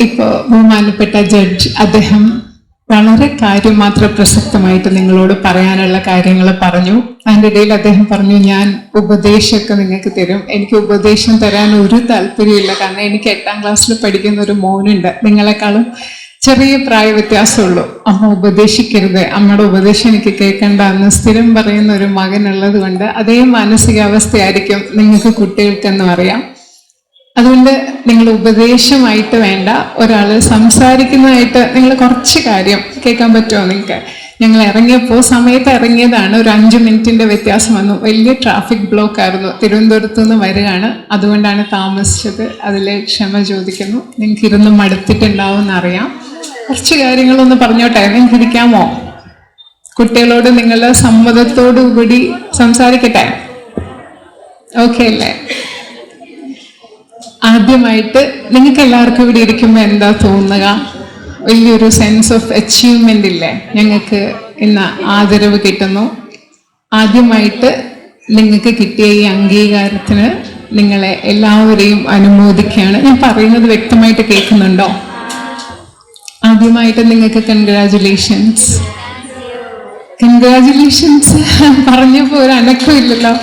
ഇപ്പോ ബഹുമാനപ്പെട്ട ജഡ്ജ് അദ്ദേഹം വളരെ കാര്യമാത്ര പ്രസക്തമായിട്ട് നിങ്ങളോട് പറയാനുള്ള കാര്യങ്ങൾ പറഞ്ഞു. അതിന്റെ ഇടയിൽ അദ്ദേഹം പറഞ്ഞു ഞാൻ ഉപദേശമൊക്കെ നിങ്ങൾക്ക് തരും. എനിക്ക് ഉപദേശം തരാൻ ഒരു താല്പര്യമില്ല കാരണം എനിക്ക് എട്ടാം ക്ലാസ്സിൽ പഠിക്കുന്ന ഒരു മോനുണ്ട്. നിങ്ങളെക്കാളും ചെറിയ പ്രായ വ്യത്യാസമുള്ളൂ അമ്മ ഉപദേശിക്കരുത്. അമ്മയുടെ ഉപദേശം എനിക്ക് കേൾക്കേണ്ട എന്ന് സ്ഥിരം പറയുന്ന ഒരു മകനുള്ളത് കൊണ്ട് അതേ മാനസികാവസ്ഥയായിരിക്കും നിങ്ങൾക്ക് കുട്ടികൾക്കെന്നും അറിയാം. അതുകൊണ്ട് നിങ്ങൾ ഉപദേശമായിട്ട് വേണ്ട. ഒരാൾ സംസാരിക്കുന്നതായിട്ട് നിങ്ങൾ കുറച്ച് കാര്യം കേൾക്കാൻ പറ്റുമോ നിങ്ങൾക്ക്? ഞങ്ങൾ ഇറങ്ങിയപ്പോൾ സമയത്ത് ഇറങ്ങിയതാണ്. ഒരു അഞ്ച് മിനിറ്റിന്റെ വ്യത്യാസം വന്നു. വലിയ ട്രാഫിക് ബ്ലോക്ക് ആയിരുന്നു. തിരുവനന്തപുരത്ത് നിന്ന് വരികയാണ്. അതുകൊണ്ടാണ് താമസിച്ചത്. അതിൽ ക്ഷമ ചോദിക്കുന്നു. നിങ്ങൾക്ക് ഇരുന്ന് മടുത്തിട്ടുണ്ടാവും എന്നറിയാം. കുറച്ച് കാര്യങ്ങളൊന്ന് പറഞ്ഞോട്ടെ? നിങ്ങൾക്ക് ഇരിക്കാമോ? കുട്ടികളോട് നിങ്ങൾ സമ്മതത്തോടു കൂടി സംസാരിക്കട്ടെ? ഓക്കെ അല്ലേ? ആദ്യമായിട്ട് നിങ്ങൾക്ക് എല്ലാവർക്കും ഇവിടെ ഇരിക്കുമ്പോൾ എന്താ തോന്നുക? വലിയൊരു സെൻസ് ഓഫ് അച്ചീവ്മെന്റ് ഇല്ലേ? ഞങ്ങൾക്ക് ഇന്ന് ആദരവ് കിട്ടുന്നു. ആദ്യമായിട്ട് നിങ്ങൾക്ക് കിട്ടിയ ഈ അംഗീകാരത്തിന് നിങ്ങളെ എല്ലാവരെയും അനുമോദിക്കുകയാണ്. ഞാൻ പറയുന്നത് വ്യക്തമായിട്ട് കേൾക്കുന്നുണ്ടോ? ആദ്യമായിട്ട് നിങ്ങൾക്ക് കൺഗ്രാചുലേഷൻസ് കൺഗ്രാചുലേഷൻസ് പറഞ്ഞപ്പോൾ ഒരു അനക്കം ഇല്ലല്ലോ.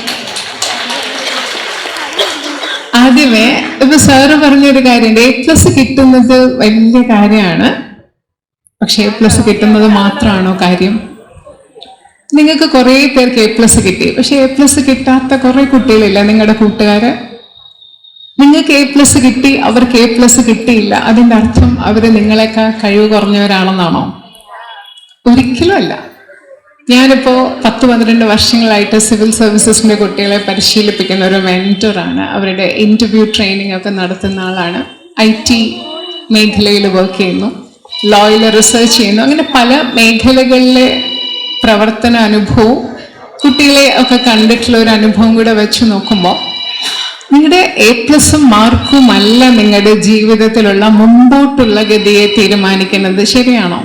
ആദ്യമേ ഇപ്പൊ സാറ് പറഞ്ഞൊരു കാര്യമുണ്ട് എ പ്ലസ് കിട്ടുന്നത് വലിയ കാര്യമാണ് പക്ഷെ എ പ്ലസ് കിട്ടുന്നത് മാത്രമാണോ കാര്യം? നിങ്ങൾക്ക് കുറെ പേർക്ക് എ പ്ലസ് കിട്ടി. പക്ഷെ എ പ്ലസ് കിട്ടാത്ത കുറെ കുട്ടികളില്ല നിങ്ങളുടെ കൂട്ടുകാര്. നിങ്ങൾക്ക് എ പ്ലസ് കിട്ടി അവർക്ക് എ പ്ലസ് കിട്ടിയില്ല. അതിന്റെ അർത്ഥം അവർ നിങ്ങളെക്കാൾ കഴിവ് കുറഞ്ഞവരാണെന്നാണോ? ഒരിക്കലും അല്ല. ഞാനിപ്പോ പത്ത് പന്ത്രണ്ട് വർഷങ്ങളായിട്ട് സിവിൽ സർവീസസിന്റെ കുട്ടികളെ പരിശീലിപ്പിക്കുന്ന ഒരു മെന്ററാണ് അവരുടെ ഇന്റർവ്യൂ ട്രെയിനിങ് ഒക്കെ നടത്തുന്ന ആളാണ്. ഐ ടി മേഖലയിൽ വർക്ക് ചെയ്യുന്നു. ലോയിൽ റിസർച്ച് ചെയ്യുന്നു. അങ്ങനെ പല മേഖലകളിലെ പ്രവർത്തന അനുഭവവും കുട്ടികളെ ഒക്കെ കണ്ടിട്ടുള്ള ഒരു അനുഭവം കൂടെ വെച്ച് നോക്കുമ്പോൾ നിങ്ങളുടെ എ പ്ലസും മാർക്കും അല്ല നിങ്ങളുടെ ജീവിതത്തിലുള്ള മുമ്പോട്ടുള്ള ഗതിയെ തീരുമാനിക്കുന്നത് ശരിയാണോ?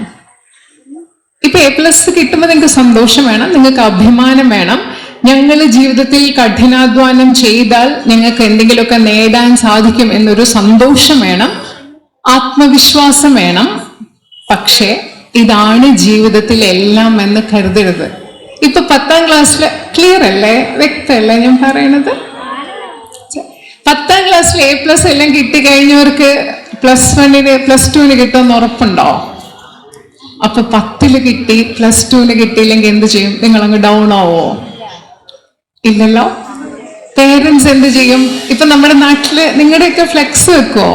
ഇപ്പൊ എ പ്ലസ് കിട്ടുമ്പോൾ നിങ്ങൾക്ക് സന്തോഷം വേണം നിങ്ങൾക്ക് അഭിമാനം വേണം. ഞങ്ങൾ ജീവിതത്തിൽ കഠിനാധ്വാനം ചെയ്താൽ ഞങ്ങൾക്ക് എന്തെങ്കിലുമൊക്കെ നേടാൻ സാധിക്കും എന്നൊരു സന്തോഷം വേണം ആത്മവിശ്വാസം വേണം. പക്ഷേ ഇതാണ് ജീവിതത്തിൽ എല്ലാം എന്ന് കരുതരുത്. ഇപ്പൊ പത്താം ക്ലാസ്സിൽ ക്ലിയർ അല്ലേ? വ്യക്തമല്ലേ ഞാൻ പറയണത് പത്താം ക്ലാസ്സിൽ എ പ്ലസ് എല്ലാം കിട്ടിക്കഴിഞ്ഞവർക്ക് പ്ലസ് വണ്ണിന് പ്ലസ് ടുവിന് കിട്ടുമെന്ന് ഉറപ്പുണ്ടോ? അപ്പൊ പത്തിൽ കിട്ടി പ്ലസ് ടുവിന് കിട്ടിയില്ലെങ്കിൽ എന്ത് ചെയ്യും? നിങ്ങൾ അങ്ങ് ഡൗൺ ആവോ? ഇല്ലല്ലോ? പേരൻസ് എന്ത് ചെയ്യും? ഇപ്പൊ നമ്മുടെ നാട്ടിൽ നിങ്ങളുടെയൊക്കെ ഫ്ലെക്സ് വെക്കുവോ?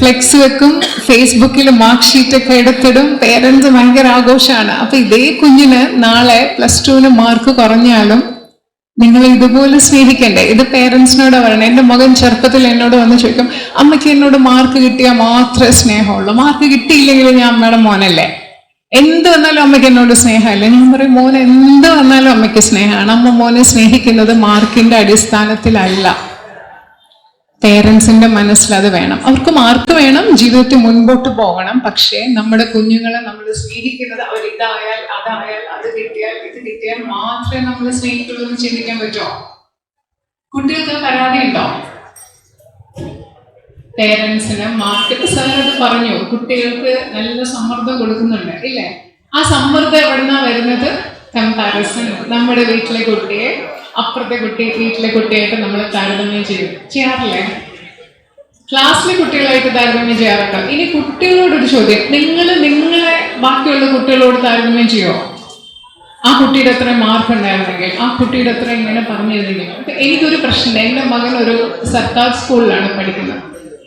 ഫ്ലെക്സ് വെക്കും ഫേസ്ബുക്കിൽ മാർക്ക് ഷീറ്റ് ഒക്കെ എടുത്തിടും. പേരൻസ് ഭയങ്കര ആഘോഷമാണ് അപ്പൊ ഇതേ കുഞ്ഞിന് നാളെ പ്ലസ് ടുവിന് മാർക്ക് കുറഞ്ഞാലും നിങ്ങൾ ഇതുപോലെ സ്നേഹിക്കണ്ടേ? ഇത് പേരൻസിനോട് പറയണം. എന്റെ മകൻ ചെറുപ്പത്തിൽ എന്നോട് വന്ന് ചോദിക്കും അമ്മയ്ക്ക് എന്നോട് മാർക്ക് കിട്ടിയാൽ മാത്രമേ സ്നേഹമുള്ളൂ. മാർക്ക് കിട്ടിയില്ലെങ്കിൽ ഞാൻ അമ്മയുടെ മോനല്ലേ? എന്ത് വന്നാലും അമ്മയ്ക്ക് എന്നോട് സ്നേഹമല്ല. ഞാൻ പറയും മോൻ എന്ത് വന്നാലും അമ്മയ്ക്ക് സ്നേഹമാണ്. അമ്മ മോനെ സ്നേഹിക്കുന്നത് മാർക്കിന്റെ അടിസ്ഥാനത്തിലല്ല. പേരൻസിന്റെ മനസ്സിൽ അത് വേണം. അവർക്ക് മാർക്ക് വേണം ജീവിതത്തിൽ മുൻപോട്ട് പോകണം. പക്ഷേ നമ്മുടെ കുഞ്ഞുങ്ങളെ നമ്മൾ സ്നേഹിക്കുന്നത് അവർ ഇതായാൽ അതായാൽ അത് കിട്ടിയാൽ ഇത് കിട്ടിയാൽ മാത്രമേ നമ്മൾ സ്നേഹിക്കുള്ളൂ എന്ന് ചിന്തിക്കാൻ പറ്റുമോ? കുട്ടികൾക്ക് പരാതി ഉണ്ടോ പേരൻസിന് മാർക്കറ്റ് സാർ പറഞ്ഞു. കുട്ടികൾക്ക് നല്ല സമ്മർദ്ദം കൊടുക്കുന്നുണ്ട് ഇല്ലേ? ആ സമ്മർദ്ദം എവിടുന്നാ വരുന്നത്? കമ്പാരിസൺ നമ്മുടെ വീട്ടിലെ കുട്ടിയെ അപ്പുറത്തെ കുട്ടി വീട്ടിലെ കുട്ടിയായിട്ട് നമ്മൾ താരതമ്യം ചെയ്യും. ചെയ്യാറില്ലേ? ക്ലാസ്സിലെ കുട്ടികളായിട്ട് താരതമ്യം ചെയ്യാറുണ്ടോ? ഇനി കുട്ടികളോടൊരു ചോദ്യം. നിങ്ങൾ നിങ്ങളെ ബാക്കിയുള്ള കുട്ടികളോട് താരതമ്യം ചെയ്യുമോ ആ കുട്ടിയുടെ അത്ര മാർക്ക് ഉണ്ടായിരുന്നെങ്കിൽ ആ കുട്ടിയുടെ അത്ര ഇങ്ങനെ പറഞ്ഞിരുന്നെങ്കിൽ. എനിക്കൊരു പ്രശ്നമില്ല എന്റെ മകൻ ഒരു സർക്കാർ സ്കൂളിലാണ് പഠിക്കുന്നത്.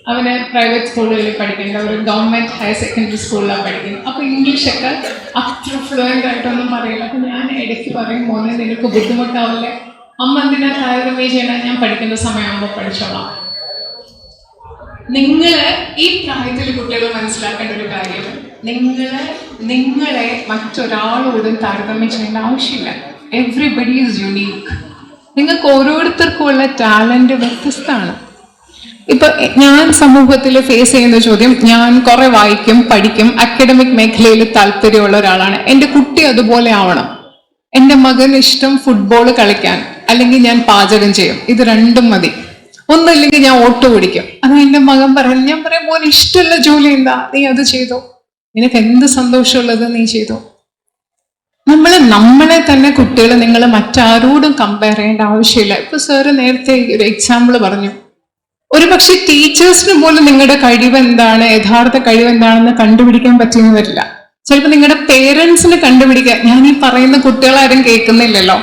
അവന് പ്രൈവറ്റ് സ്കൂളുകളിൽ പഠിക്കേണ്ട ഒരു ഗവൺമെന്റ് ഹയർ സെക്കൻഡറി സ്കൂളിലാണ് പഠിക്കുന്നത്. അപ്പോൾ ഇംഗ്ലീഷൊക്കെ അത്ര ഫ്ലുവന്റ് ആയിട്ടൊന്നും പറയില്ല. അപ്പം ഞാൻ ഇടയ്ക്ക് പറയും മോനെ നിങ്ങൾക്ക് ബുദ്ധിമുട്ടാവില്ലേ? അമ്മ എന്തിനാ താരതമ്യം ചെയ്യണം ഞാൻ പഠിക്കുന്ന സമയമാകുമ്പോൾ പഠിച്ചോളാം. നിങ്ങൾ ഈ പ്രായത്തിൽ കുട്ടികൾ മനസ്സിലാക്കേണ്ട ഒരു കാര്യം നിങ്ങൾ നിങ്ങളെ മറ്റൊരാളോടും താരതമ്യം ചെയ്യേണ്ട ആവശ്യമില്ല. എവ്രിബഡി ഈസ് യുണീക്ക് നിങ്ങൾക്ക് ഓരോരുത്തർക്കും ഉള്ള ടാലന്റ് വ്യത്യസ്തമാണ്. ഇപ്പൊ ഞാൻ സമൂഹത്തിൽ ഫേസ് ചെയ്യുന്ന ചോദ്യം ഞാൻ കുറെ വായിക്കും പഠിക്കും അക്കാഡമിക് മേഖലയിൽ താല്പര്യമുള്ള ഒരാളാണ്. എന്റെ കുട്ടി അതുപോലെ ആവണം. എന്റെ മകന് ഇഷ്ടം ഫുട്ബോൾ കളിക്കാൻ അല്ലെങ്കിൽ ഞാൻ പാചകം ചെയ്യും. ഇത് രണ്ടും മതി. ഒന്നല്ലെങ്കിൽ ഞാൻ ഓട്ടോ പിടിക്കും അത് എന്റെ മകൻ പറയും ഞാൻ പറയാം മോൻ ഇഷ്ടമുള്ള ജോലി എന്താ? നീ അത് ചെയ്തോ. നിനക്ക് എന്ത് സന്തോഷമുള്ളത് നീ ചെയ്തോ. നമ്മൾ നമ്മളെ തന്നെ കുട്ടികൾ നിങ്ങൾ മറ്റാരോടും കമ്പയർ ചെയ്യേണ്ട ആവശ്യമില്ല. ഇപ്പൊ സാറ് നേരത്തെ ഒരു എക്സാമ്പിൾ പറഞ്ഞു. ഒരു പക്ഷെ ടീച്ചേഴ്സിന് പോലും നിങ്ങളുടെ കഴിവ് എന്താണ് യഥാർത്ഥ കഴിവ് എന്താണെന്ന് കണ്ടുപിടിക്കാൻ പറ്റിയെന്ന് വരില്ല. ചിലപ്പോൾ നിങ്ങളുടെ പേരൻസിന് കണ്ടുപിടിക്കാൻ ഞാൻ ഈ പറയുന്ന കുട്ടികളാരും കേൾക്കുന്നില്ലല്ലോ.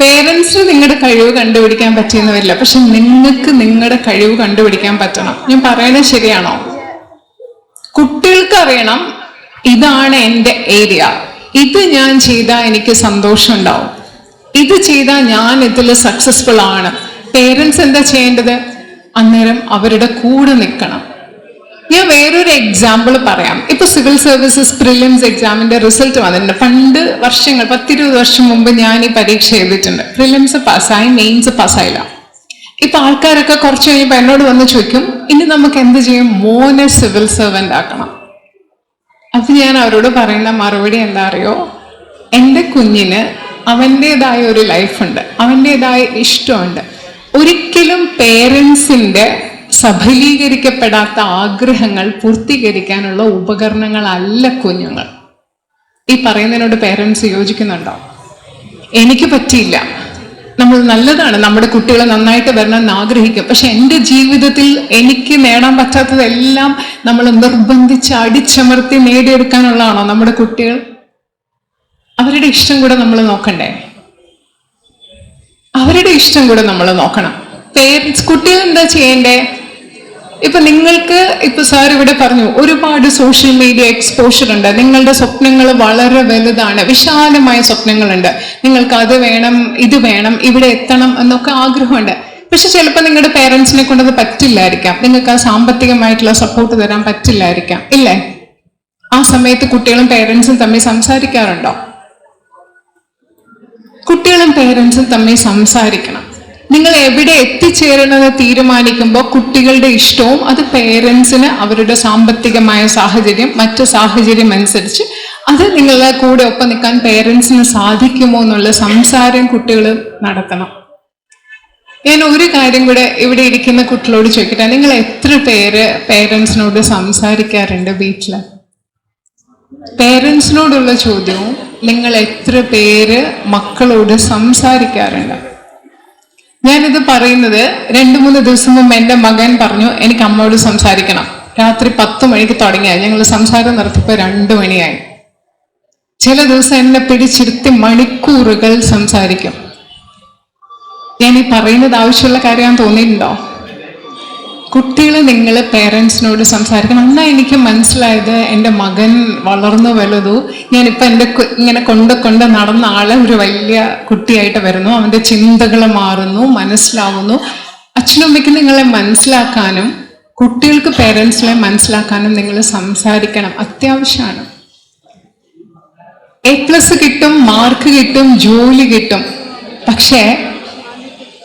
പേരൻസിന് നിങ്ങളുടെ കഴിവ് കണ്ടുപിടിക്കാൻ പറ്റിയെന്ന് വരില്ല. പക്ഷെ നിങ്ങൾക്ക് നിങ്ങളുടെ കഴിവ് കണ്ടുപിടിക്കാൻ പറ്റണം. ഞാൻ പറയുന്നത് ശരിയാണോ? കുട്ടികൾക്ക് അറിയണം ഇതാണ് എന്റെ ഏരിയ ഇത് ഞാൻ ചെയ്താൽ എനിക്ക് സന്തോഷം ഉണ്ടാവും. ഇത് ചെയ്താൽ ഞാൻ ഇതിൽ സക്സസ്ഫുൾ ആണ്. പേരൻസ് എന്താ ചെയ്യേണ്ടത്? അന്നേരം അവരുടെ കൂടെ നിൽക്കണം. ഞാൻ വേറൊരു എക്സാമ്പിൾ പറയാം. ഇപ്പൊ സിവിൽ സർവീസസ് പ്രിലിംസ് എക്സാമിന്റെ റിസൾട്ട് വന്നിട്ടുണ്ട്. പണ്ട് വർഷങ്ങൾ പത്തിരുപത് വർഷം മുമ്പ് ഞാൻ ഈ പരീക്ഷ എഴുതിയിട്ടുണ്ട്. പ്രിലിംസ് പാസ്സായി മെയിൻസ് പാസ്സായില്ല. ഇപ്പൊ ആൾക്കാരൊക്കെ കുറച്ച് കഴിയുമ്പോൾ എന്നോട് വന്ന് ചോദിക്കും ഇനി നമുക്ക് എന്ത് ചെയ്യും? മോനെ സിവിൽ സർവന്റ് ആക്കണം. അപ്പൊ ഞാൻ അവരോട് പറയുന്ന മറുപടി എന്താ അറിയോ? എന്റെ കുഞ്ഞിന് അവന്റെതായ ഒരു ലൈഫുണ്ട് അവന്റെതായ ഇഷ്ടമുണ്ട്. ഒരിക്കലും പേരൻസിന്റെ സഫലീകരിക്കപ്പെടാത്ത ആഗ്രഹങ്ങൾ പൂർത്തീകരിക്കാനുള്ള ഉപകരണങ്ങളല്ല കുഞ്ഞുങ്ങൾ. ഈ പറയുന്നതിനോട് പേരൻസ് യോജിക്കുന്നുണ്ടോ? എനിക്ക് പറ്റിയില്ല. നമ്മൾ നല്ലതാണ്. നമ്മുടെ കുട്ടികൾ നന്നായിട്ട് വരണം എന്ന് ആഗ്രഹിക്കും പക്ഷെ എന്റെ ജീവിതത്തിൽ എനിക്ക് നേടാൻ പറ്റാത്തതെല്ലാം നമ്മൾ നിർബന്ധിച്ച് അടിച്ചമർത്തി നേടിയെടുക്കാനുള്ളതാണോ നമ്മുടെ കുട്ടികൾ? അവരുടെ ഇഷ്ടം കൂടെ നമ്മൾ നോക്കണ്ടേ? അവരുടെ ഇഷ്ടം കൂടെ നമ്മൾ നോക്കണം. പേരൻസ് കുട്ടികൾ എന്താ ചെയ്യേണ്ടേ? ഇപ്പൊ നിങ്ങൾക്ക് ഇപ്പൊ സാർ ഇവിടെ പറഞ്ഞു ഒരുപാട് സോഷ്യൽ മീഡിയ എക്സ്പോഷർ ഉണ്ട്. നിങ്ങളുടെ സ്വപ്നങ്ങൾ വളരെ വലുതാണ്. വിശാലമായ സ്വപ്നങ്ങളുണ്ട്. നിങ്ങൾക്ക് അത് വേണം ഇത് വേണം ഇവിടെ എത്തണം എന്നൊക്കെ ആഗ്രഹമുണ്ട്. പക്ഷെ ചിലപ്പോൾ നിങ്ങളുടെ പേരൻസിനെ കൊണ്ടത് പറ്റില്ലായിരിക്കാം. നിങ്ങൾക്ക് ആ സാമ്പത്തികമായിട്ടുള്ള സപ്പോർട്ട് തരാൻ പറ്റില്ലായിരിക്കാം. ഇല്ലേ? ആ സമയത്ത് കുട്ടികളും പേരൻസും തമ്മിൽ സംസാരിക്കാറുണ്ടോ? കുട്ടികളും പേരൻസും തമ്മിൽ സംസാരിക്കണം. നിങ്ങൾ എവിടെ എത്തിച്ചേരണമെന്ന് തീരുമാനിക്കുമ്പോൾ കുട്ടികളുടെ ഇഷ്ടവും അത് പേരൻസിന് അവരുടെ സാമ്പത്തികമായ സാഹചര്യം മറ്റു സാഹചര്യം അനുസരിച്ച് അത് നിങ്ങളുടെ കൂടെ ഒപ്പം നിൽക്കാൻ പേരൻസിന് സാധിക്കുമോ എന്നുള്ള സംസാരം കുട്ടികൾ നടത്തണം. ഞാൻ ഒരു കാര്യം കൂടെ ഇവിടെ ഇരിക്കുന്ന കുട്ടികളോട് ചോദിക്കട്ടെ? നിങ്ങൾ എത്ര പേര് പേരൻസിനോട് സംസാരിക്കാറുണ്ട് വീട്ടിൽ പേരൻസിനോടുള്ള ചോദ്യവും നിങ്ങൾ എത്ര പേര് മക്കളോട് സംസാരിക്കാറുണ്ട്. ഞാനിത് പറയുന്നത് രണ്ടു മൂന്ന് ദിവസം മുമ്പ് എന്റെ മകൻ പറഞ്ഞു എനിക്ക് അമ്മയോട് സംസാരിക്കണം. രാത്രി പത്ത് മണിക്ക് തുടങ്ങിയായി ഞങ്ങൾ സംസാരം നടത്തിയപ്പോൾ രണ്ട് മണിയായി. ചില ദിവസം എന്നെ പിടിച്ചിരുത്തി മണിക്കൂറുകൾ സംസാരിക്കും. ഞാൻ ഈ പറയുന്നത് ആവശ്യമുള്ള കാര്യം തോന്നിയിട്ടുണ്ടോ? കുട്ടികൾ നിങ്ങൾ പേരൻസിനോട് സംസാരിക്കണം. അന്നാ എനിക്ക് മനസ്സിലായത് എന്റെ മകൻ വളർന്നു വലുതു. ഞാനിപ്പോൾ എന്റെ ഇങ്ങനെ കൊണ്ട് കൊണ്ട് നടന്ന ആളെ ഒരു വലിയ കുട്ടിയായിട്ട് വരുന്നു. അവന്റെ ചിന്തകൾ മാറുന്നു മനസ്സിലാവുന്നു. അച്ഛനും അമ്മയ്ക്ക് നിങ്ങളെ മനസ്സിലാക്കാനും കുട്ടികൾക്ക് പേരൻസിനെ മനസ്സിലാക്കാനും നിങ്ങൾ സംസാരിക്കണം. അത്യാവശ്യമാണ് എ പ്ലസ് കിട്ടും മാർക്ക് കിട്ടും ജോലി കിട്ടും. പക്ഷേ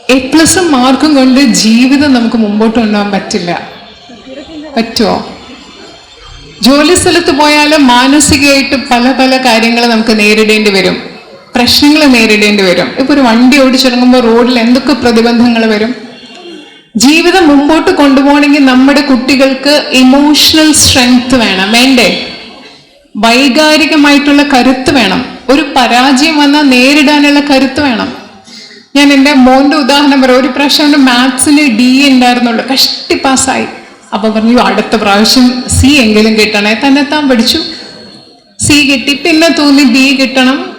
എ പ്ലസും മാർക്കും കൊണ്ട് ജീവിതം നമുക്ക് മുമ്പോട്ട് കൊണ്ടുപോകാൻ പറ്റില്ല. പറ്റുമോ ജോലി സ്ഥലത്ത് പോയാലും മാനസികമായിട്ട് പല പല കാര്യങ്ങൾ നമുക്ക് നേരിടേണ്ടി വരും. പ്രശ്നങ്ങൾ നേരിടേണ്ടി വരും. ഇപ്പൊ ഒരു വണ്ടി ഓടിച്ചിറങ്ങുമ്പോൾ റോഡിൽ എന്തൊക്കെ പ്രതിബന്ധങ്ങൾ വരും? ജീവിതം മുമ്പോട്ട് കൊണ്ടുപോകണമെങ്കിൽ നമ്മുടെ കുട്ടികൾക്ക് ഇമോഷണൽ സ്ട്രെങ്ത് വേണം. വേണ്ടേ വൈകാരികമായിട്ടുള്ള കരുത്ത് വേണം. ഒരു പരാജയം വന്നാൽ നേരിടാനുള്ള കരുത്ത് വേണം. ഞാൻ എന്റെ മോന്റെ ഉദാഹരണം പറയാം. ഒരു പ്രാവശ്യം മാത്സിന് ഡി ഉണ്ടായിരുന്നുള്ളൂ. കഷ്ടി പാസ്സായി. അപ്പൊ പറഞ്ഞു അടുത്ത പ്രാവശ്യം സി എങ്കിലും കിട്ടണേ. തന്നെ താൻ പഠിച്ചു. സി കിട്ടി. പിന്നെ തോന്നി ബി കിട്ടണം.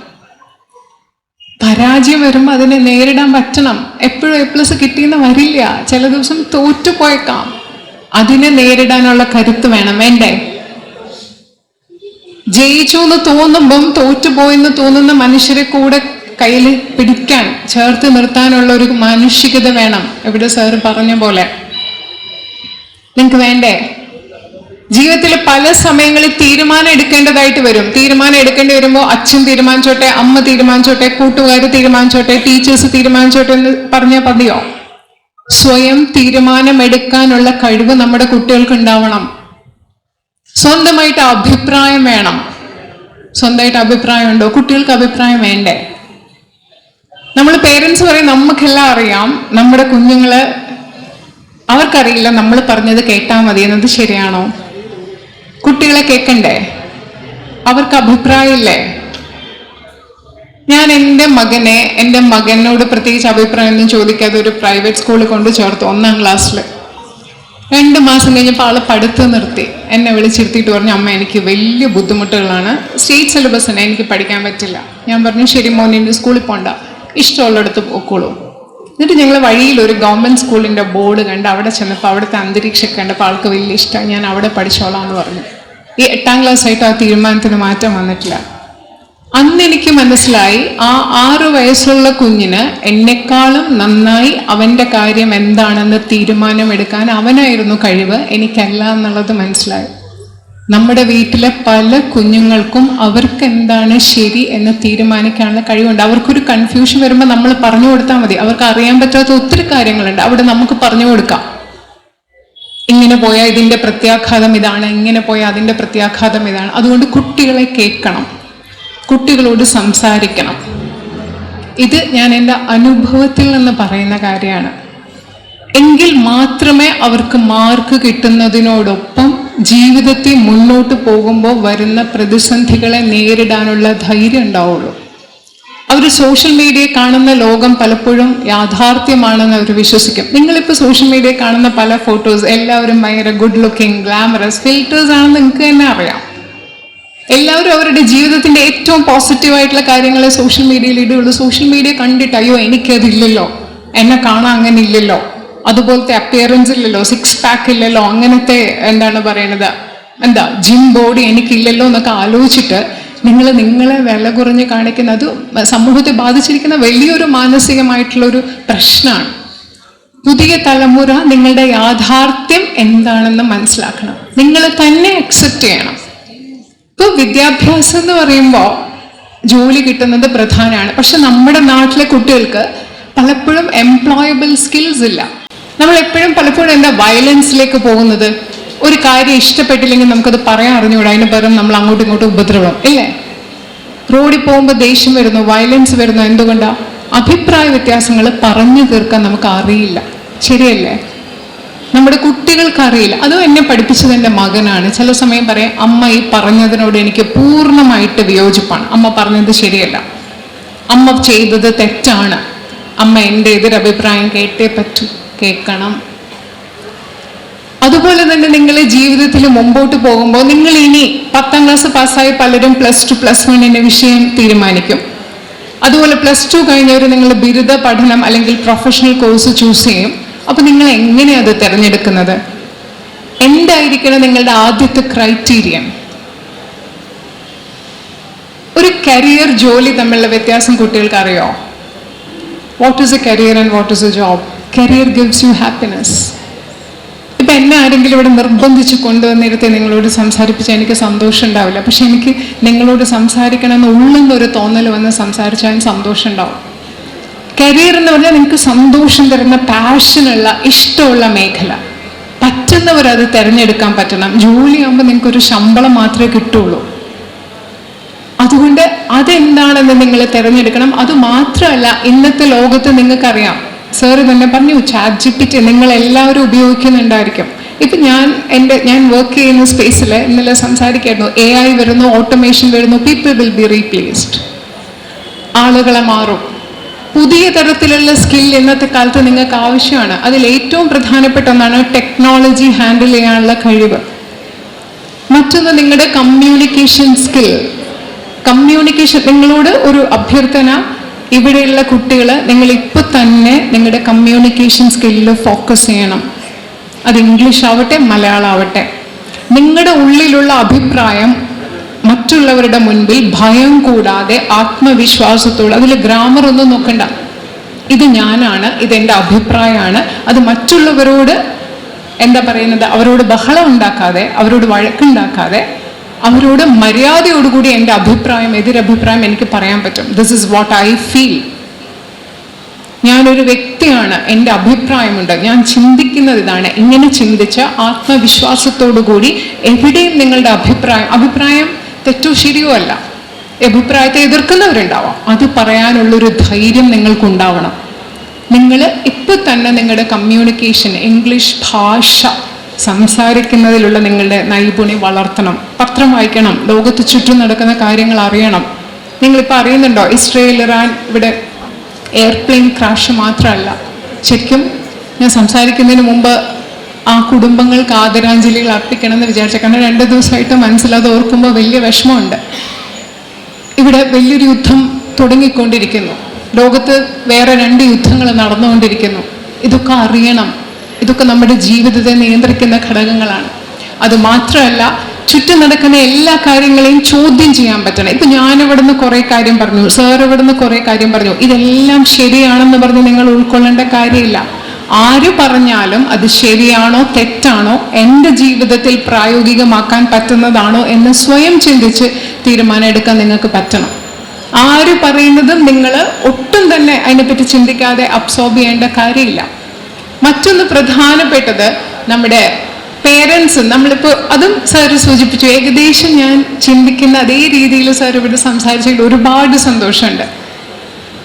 പരാജയം വരുമ്പോൾ അതിനെ നേരിടാൻ പറ്റണം. എപ്പോഴും എ പ്ലസ് കിട്ടിയെന്ന് വരില്ല. ചില ദിവസം തോറ്റു പോയേക്കാം അതിനെ നേരിടാനുള്ള കരുത്ത് വേണം. വേണ്ടേ? ജയിച്ചു എന്ന് തോന്നുമ്പം തോറ്റുപോയെന്ന് തോന്നുന്ന മനുഷ്യരെ കൂടെ കയ്യിൽ പിടിക്കാൻ ചേർത്ത് നിർത്താനുള്ള ഒരു മാനുഷികത വേണം. ഇവിടെ സാർ പറഞ്ഞ പോലെ. നിങ്ങൾക്ക് വേണ്ടേ? ജീവിതത്തിൽ പല സമയങ്ങളിൽ തീരുമാനം എടുക്കേണ്ടതായിട്ട് വരും. തീരുമാനം എടുക്കേണ്ടി വരുമ്പോൾ അച്ഛൻ തീരുമാനിച്ചോട്ടെ അമ്മ തീരുമാനിച്ചോട്ടെ കൂട്ടുകാർ തീരുമാനിച്ചോട്ടെ ടീച്ചേഴ്സ് തീരുമാനിച്ചോട്ടെ എന്ന് പറഞ്ഞാൽ മതിയോ? സ്വയം തീരുമാനമെടുക്കാനുള്ള കഴിവ് നമ്മുടെ കുട്ടികൾക്ക് ഉണ്ടാവണം. സ്വന്തമായിട്ട് അഭിപ്രായം വേണം. സ്വന്തമായിട്ട് അഭിപ്രായം ഉണ്ടോ? കുട്ടികൾക്ക് അഭിപ്രായം വേണ്ടേ? നമ്മൾ പേരൻസ് പറയും നമുക്കെല്ലാം അറിയാം. നമ്മുടെ കുഞ്ഞുങ്ങൾ അവർക്കറിയില്ല നമ്മൾ പറഞ്ഞത് കേട്ടാൽ മതി. എന്നത് ശരിയാണോ? കുട്ടികളെ കേൾക്കണ്ടേ അവർക്ക് അഭിപ്രായമില്ലേ? ഞാൻ എന്റെ മകനെ എന്റെ മകനോട് പ്രത്യേകിച്ച് അഭിപ്രായമൊന്നും ചോദിക്കാതെ ഒരു പ്രൈവറ്റ് സ്കൂളിൽ കൊണ്ട് ചേർത്തു ഒന്നാം ക്ലാസ്സിൽ രണ്ട് മാസം കഴിഞ്ഞപ്പോൾ ആൾ പഠിത്തം നിർത്തി. എന്നെ വിളിച്ചിരുത്തിയിട്ട് പറഞ്ഞു അമ്മ എനിക്ക് വലിയ ബുദ്ധിമുട്ടുകളാണ്. സ്റ്റേറ്റ് സിലബസിനെ എനിക്ക് പഠിക്കാൻ പറ്റില്ല. ഞാൻ പറഞ്ഞു ശരി മോനെ സ്കൂളിൽ പോണ്ട. ഇഷ്ടമുള്ളിടത്ത് പോക്കോളൂ. എന്നിട്ട് ഞങ്ങൾ വഴിയിൽ ഒരു ഗവൺമെന്റ് സ്കൂളിന്റെ ബോർഡ് കണ്ട് അവിടെ ചെന്നപ്പോൾ അവിടുത്തെ അന്തരീക്ഷമൊക്കെ കണ്ടപ്പോൾ ആൾക്ക് വലിയ ഇഷ്ടമാണ് ഞാൻ അവിടെ പഠിച്ചോളാം എന്ന് പറഞ്ഞു. ഈ എട്ടാം ക്ലാസ് ആയിട്ട് ആ തീരുമാനത്തിന് മാറ്റം വന്നിട്ടില്ല. അന്ന് എനിക്ക് മനസ്സിലായി ആ ആറു വയസ്സുള്ള കുഞ്ഞിന് എന്നെക്കാളും നന്നായി അവന്റെ കാര്യം എന്താണെന്ന് തീരുമാനമെടുക്കാൻ അവനായിരുന്നു കഴിവ് എനിക്കല്ല എന്നുള്ളത് മനസ്സിലായി. നമ്മുടെ വീട്ടിലെ പല കുഞ്ഞുങ്ങൾക്കും അവർക്ക് എന്താണ് ശരി എന്ന് തീരുമാനിക്കാനുള്ള കഴിവുണ്ട്. അവർക്കൊരു കൺഫ്യൂഷൻ വരുമ്പോൾ നമ്മൾ പറഞ്ഞു കൊടുത്താൽ മതി. അവർക്ക് അറിയാൻ പറ്റാത്ത ഒത്തിരി കാര്യങ്ങളുണ്ട്. അവിടെ നമുക്ക് പറഞ്ഞു കൊടുക്കാം. ഇങ്ങനെ പോയാൽ ഇതിന്റെ പ്രത്യാഘാതം ഇതാണ്. ഇങ്ങനെ പോയാൽ അതിന്റെ പ്രത്യാഘാതം ഇതാണ്. അതുകൊണ്ട് കുട്ടികളെ കേൾക്കണം. കുട്ടികളോട് സംസാരിക്കണം. ഇത് ഞാൻ എന്റെ അനുഭവത്തിൽ നിന്ന് പറയുന്ന കാര്യമാണ്. എങ്കിൽ മാത്രമേ അവർക്ക് മാർക്ക് കിട്ടുന്നതിനോടൊപ്പം ജീവിതത്തിൽ മുന്നോട്ട് പോകുമ്പോൾ വരുന്ന പ്രതിസന്ധികളെ നേരിടാനുള്ള ധൈര്യം ഉണ്ടാവുള്ളൂ. അവർ സോഷ്യൽ മീഡിയ കാണുന്ന ലോകം പലപ്പോഴും യാഥാർത്ഥ്യമാണെന്ന് അവർ വിശ്വസിക്കും. നിങ്ങളിപ്പോൾ സോഷ്യൽ മീഡിയ കാണുന്ന പല ഫോട്ടോസ് എല്ലാവരും ഭയങ്കര ഗുഡ് ലുക്കിംഗ് ഗ്ലാമറസ് ഫിൽറ്റേഴ്സ് ആണെന്ന് നിങ്ങൾക്ക് തന്നെ അറിയാം. എല്ലാവരും അവരുടെ ജീവിതത്തിന്റെ ഏറ്റവും പോസിറ്റീവായിട്ടുള്ള കാര്യങ്ങളെ സോഷ്യൽ മീഡിയയിൽ ഇടുകയുള്ളൂ. സോഷ്യൽ മീഡിയ കണ്ടിട്ട് അയ്യോ എനിക്കതില്ലല്ലോ. എന്നെ കാണാൻ അങ്ങനെ ഇല്ലല്ലോ അതുപോലത്തെ അപ്പിയറൻസ് ഇല്ലല്ലോ സിക്സ് പാക്ക് ഇല്ലല്ലോ അങ്ങനത്തെ എന്താണ് പറയണത്? എന്താ ജിം ബോഡി എനിക്കില്ലല്ലോ എന്നൊക്കെ ആലോചിച്ചിട്ട് നിങ്ങൾ നിങ്ങളെ വില കുറഞ്ഞ് കാണിക്കുന്ന അത് സമൂഹത്തെ ബാധിച്ചിരിക്കുന്ന വലിയൊരു മാനസികമായിട്ടുള്ള ഒരു പ്രശ്നമാണ്. പുതിയ തലമുറ നിങ്ങളുടെ യാഥാർത്ഥ്യം എന്താണെന്ന് മനസ്സിലാക്കണം. നിങ്ങൾ തന്നെ അക്സെപ്റ്റ് ചെയ്യണം. ഇപ്പൊ വിദ്യാഭ്യാസം എന്ന് പറയുമ്പോൾ ജോലി കിട്ടുന്നത് പ്രധാനമാണ്. പക്ഷെ നമ്മുടെ നാട്ടിലെ കുട്ടികൾക്ക് പലപ്പോഴും എംപ്ലോയബിൾ സ്കിൽസ് ഇല്ല. നമ്മൾ എപ്പോഴും പലപ്പോഴും എന്താ വയലൻസിലേക്ക് പോകുന്നത്? ഒരു കാര്യം ഇഷ്ടപ്പെട്ടില്ലെങ്കിൽ നമുക്കത് പറയാൻ അറിഞ്ഞുകൂടാ അതിന് പകരം നമ്മൾ അങ്ങോട്ടും ഇങ്ങോട്ടും ഉപദ്രവം ഇല്ലേ? റോഡിൽ പോകുമ്പോൾ ദേഷ്യം വരുന്നു വയലൻസ് വരുന്നു എന്തുകൊണ്ടാ? അഭിപ്രായ വ്യത്യാസങ്ങൾ പറഞ്ഞു തീർക്കാൻ നമുക്ക് അറിയില്ല. ശരിയല്ലേ? നമ്മുടെ കുട്ടികൾക്ക് അറിയില്ല. അതും എന്നെ പഠിപ്പിച്ചത് എന്റെ മകനാണ്. ചില സമയം പറയാം അമ്മ ഈ പറഞ്ഞതിനോട് എനിക്ക് പൂർണമായിട്ട് വിയോജിപ്പാണ്. അമ്മ പറഞ്ഞത് ശരിയല്ല. അമ്മ ചെയ്തത് തെറ്റാണ്. അമ്മ എന്റെ എതിരഭിപ്രായം കേട്ടേ പറ്റൂ. കേൾക്കണം. അതുപോലെ തന്നെ നിങ്ങൾ ജീവിതത്തിൽ മുമ്പോട്ട് പോകുമ്പോൾ നിങ്ങൾ ഇനി പത്താം ക്ലാസ് പാസ്സായി പലരും പ്ലസ് ടു പ്ലസ് വണ്ണിന്റെ വിഷയം തീരുമാനിക്കും. അതുപോലെ പ്ലസ് ടു കഴിഞ്ഞവർ നിങ്ങൾ ബിരുദ പഠനം അല്ലെങ്കിൽ പ്രൊഫഷണൽ കോഴ്സ് ചൂസ് ചെയ്യും. അപ്പോൾ നിങ്ങൾ എങ്ങനെ അത് തിരഞ്ഞെടുക്കുന്നത്? എന്തായിരിക്കണം നിങ്ങളുടെ ആദ്യത്തെ ക്രൈറ്റീരിയൻ ഒരു കരിയർ ജോലി തമ്മിലുള്ള വ്യത്യാസം കുട്ടികൾക്ക് അറിയോ what is a career and what is a job career gives you happiness ഇപ്പം എന്നെ ആരെങ്കിലും ഇവിടെ നിർബന്ധിച്ച് കൊണ്ടുവന്നിരുത്തി നിങ്ങളോട് സംസാരിപ്പിച്ചാൽ എനിക്ക് സന്തോഷം ഉണ്ടാവില്ല. പക്ഷെ എനിക്ക് നിങ്ങളോട് സംസാരിക്കണം എന്ന് ഉള്ളുന്ന ഒരു തോന്നൽ വന്ന് സംസാരിച്ചാൽ സന്തോഷം ഉണ്ടാവും കരിയർ എന്ന് പറഞ്ഞാൽ നിങ്ങൾക്ക് സന്തോഷം തരുന്ന പാഷനുള്ള ഇഷ്ടമുള്ള മേഖല. പറ്റുന്നവർ അത് തിരഞ്ഞെടുക്കാൻ പറ്റണം. ജോലിയാകുമ്പോൾ നിങ്ങൾക്ക് ഒരു ശമ്പളം മാത്രമേ കിട്ടുള്ളൂ. അതുകൊണ്ട് അതെന്താണെന്ന് നിങ്ങൾ തിരഞ്ഞെടുക്കണം. അത് മാത്രമല്ല ഇന്നത്തെ ലോകത്ത് നിങ്ങൾക്കറിയാം. സാറ് തന്നെ പറഞ്ഞു ചാറ്റ് ജി പി ടി നിങ്ങൾ എല്ലാവരും ഉപയോഗിക്കുന്നുണ്ടായിരിക്കും. ഇപ്പം ഞാൻ എന്റെ ഞാൻ വർക്ക് ചെയ്യുന്ന സ്പേസിൽ ഇന്നലെ സംസാരിക്കായിരുന്നു. എ ഐ വരുന്നു ഓട്ടോമേഷൻ വരുന്നു പീപ്പിൾ വിൽ ബി റീപ്ലേസ്ഡ് ആളുകളെ മാറും. പുതിയ തരത്തിലുള്ള സ്കിൽ ഇന്നത്തെ കാലത്ത് നിങ്ങൾക്ക് ആവശ്യമാണ്. അതിൽ ഏറ്റവും പ്രധാനപ്പെട്ട ഒന്നാണ് ടെക്നോളജി ഹാൻഡിൽ ചെയ്യാനുള്ള കഴിവ്. മറ്റൊന്ന് നിങ്ങളുടെ കമ്മ്യൂണിക്കേഷൻ സ്കിൽ കമ്മ്യൂണിക്കേഷൻ നിങ്ങളോട് ഒരു അഭ്യർത്ഥന ഇവിടെയുള്ള കുട്ടികൾ നിങ്ങൾ ഇപ്പോൾ തന്നെ നിങ്ങളുടെ കമ്മ്യൂണിക്കേഷൻ സ്കില്ലിൽ ഫോക്കസ് ചെയ്യണം. അത് ഇംഗ്ലീഷ് ആവട്ടെ മലയാളം ആവട്ടെ. നിങ്ങളുടെ ഉള്ളിലുള്ള അഭിപ്രായം മറ്റുള്ളവരുടെ മുൻപിൽ ഭയം കൂടാതെ ആത്മവിശ്വാസത്തോടെ അതിൽ ഗ്രാമർ ഒന്നും നോക്കണ്ട. ഇത് ഞാനാണ് ഇതെന്റെ അഭിപ്രായമാണ്. അത് മറ്റുള്ളവരോട് എന്താ പറയുന്നത്? അവരോട് ബഹളം ഉണ്ടാക്കാതെ അവരോട് വഴക്കുണ്ടാക്കാതെ അവരോട് മര്യാദയോടുകൂടി എന്റെ അഭിപ്രായം എതിരഭിപ്രായം എനിക്ക് പറയാൻ പറ്റും. This is what I feel ഞാനൊരു വ്യക്തിയാണ് എന്റെ അഭിപ്രായമുണ്ട്. ഞാൻ ചിന്തിക്കുന്നത് ഇതാണ്. ഇങ്ങനെ ചിന്തിച്ച് ആത്മവിശ്വാസത്തോടു കൂടി എവിടെയും നിങ്ങളുടെ അഭിപ്രായം അഭിപ്രായം തെറ്റോ ശരിയോ അല്ല. അഭിപ്രായത്തെ എതിർക്കുന്നവരുണ്ടാവാം. അത് പറയാനുള്ളൊരു ധൈര്യം നിങ്ങൾക്കുണ്ടാവണം. നിങ്ങൾ ഇപ്പോൾ തന്നെ നിങ്ങളുടെ കമ്മ്യൂണിക്കേഷൻ ഇംഗ്ലീഷ് ഭാഷ സംസാരിക്കുന്നതിലുള്ള നിങ്ങളുടെ നൈപുണ്യം വളർത്തണം. പത്രം വായിക്കണം. ലോകത്ത് ചുറ്റും നടക്കുന്ന കാര്യങ്ങൾ അറിയണം. നിങ്ങളിപ്പോൾ അറിയുന്നുണ്ടോ? ഇസ്രയേൽ ഇറാൻ ഇവിടെ എയർപ്ലെയിൻ ക്രാഷ് മാത്രമല്ല. ശരിക്കും ഞാൻ സംസാരിക്കുന്നതിന് മുമ്പ് ആ കുടുംബങ്ങൾക്ക് ആദരാഞ്ജലികൾ അർപ്പിക്കണം എന്ന് വിചാരിച്ച കാരണം രണ്ട് ദിവസമായിട്ട് മനസ്സിലത് ഓർക്കുമ്പോൾ വലിയ വിഷമമുണ്ട്. ഇവിടെ വലിയൊരു യുദ്ധം തുടങ്ങിക്കൊണ്ടിരിക്കുന്നു. ലോകത്ത് വേറെ രണ്ട് യുദ്ധങ്ങൾ നടന്നുകൊണ്ടിരിക്കുന്നു. ഇതൊക്കെ അറിയണം. ഇതൊക്കെ നമ്മുടെ ജീവിതത്തെ നിയന്ത്രിക്കുന്ന ഘടകങ്ങളാണ്. അത് മാത്രമല്ല ചുറ്റും നടക്കുന്ന എല്ലാ കാര്യങ്ങളെയും ചോദ്യം ചെയ്യാൻ പറ്റണം. ഇപ്പൊ ഞാൻ നിന്ന് കുറെ കാര്യം പറഞ്ഞു സാർ ഇവിടെ നിന്ന് കുറെ കാര്യം പറഞ്ഞു. ഇതെല്ലാം ശരിയാണെന്ന് പറഞ്ഞ് നിങ്ങൾ ഉൾക്കൊള്ളേണ്ട കാര്യമില്ല. ആര് പറഞ്ഞാലും അത് ശരിയാണോ തെറ്റാണോ എന്റെ ജീവിതത്തിൽ പ്രായോഗികമാക്കാൻ പറ്റുന്നതാണോ എന്ന് സ്വയം ചിന്തിച്ച് തീരുമാനം എടുക്കാൻ നിങ്ങൾക്ക് പറ്റണം. ആര് പറയുന്നതും നിങ്ങൾ ഒട്ടും തന്നെ അതിനെപ്പറ്റി ചിന്തിക്കാതെ അബ്സോർബ് ചെയ്യേണ്ട കാര്യമില്ല. മറ്റൊന്ന് പ്രധാനപ്പെട്ടത് നമ്മുടെ പേരൻസ് നമ്മളിപ്പോൾ അതും സാർ സൂചിപ്പിച്ചു. ഏകദേശം ഞാൻ ചിന്തിക്കുന്ന അതേ രീതിയിൽ സാർ ഇവിടെ സംസാരിച്ചതിൽ ഒരുപാട് സന്തോഷമുണ്ട്.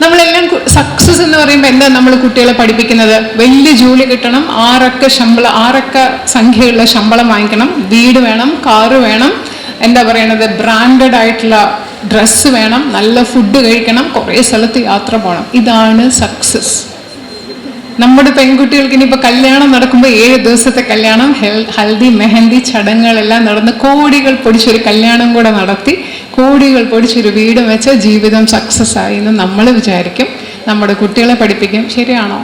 നമ്മളെല്ലാം സക്സസ് എന്ന് പറയുമ്പോൾ എന്താ നമ്മൾ കുട്ടികളെ പഠിപ്പിക്കുന്നത്? വലിയ ജോലി കിട്ടണം ആറക്ക ശമ്പളം ആറക്ക സംഖ്യയുള്ള ശമ്പളം വാങ്ങിക്കണം വീട് വേണം കാറ് വേണം എന്താ പറയണത്? ബ്രാൻഡഡ് ആയിട്ടുള്ള ഡ്രസ്സ് വേണം നല്ല ഫുഡ് കഴിക്കണം കുറേ സ്ഥലത്ത് യാത്ര പോകണം ഇതാണ് സക്സസ് നമ്മുടെ പെൺകുട്ടികൾക്ക് ഇനിയിപ്പോൾ കല്യാണം നടക്കുമ്പോൾ ഏഴ് ദിവസത്തെ കല്യാണം ഹെൽ ഹൽദി മെഹന്തി ചടങ്ങുകളെല്ലാം നടന്ന് കോടികൾ പൊടിച്ചൊരു കല്യാണം കൂടെ നടത്തി കോടികൾ പൊടിച്ചൊരു വീടും വെച്ച ജീവിതം സക്സസ് ആയി എന്ന് നമ്മൾ വിചാരിക്കും. നമ്മുടെ കുട്ടികളെ പഠിപ്പിക്കും. ശരിയാണോ?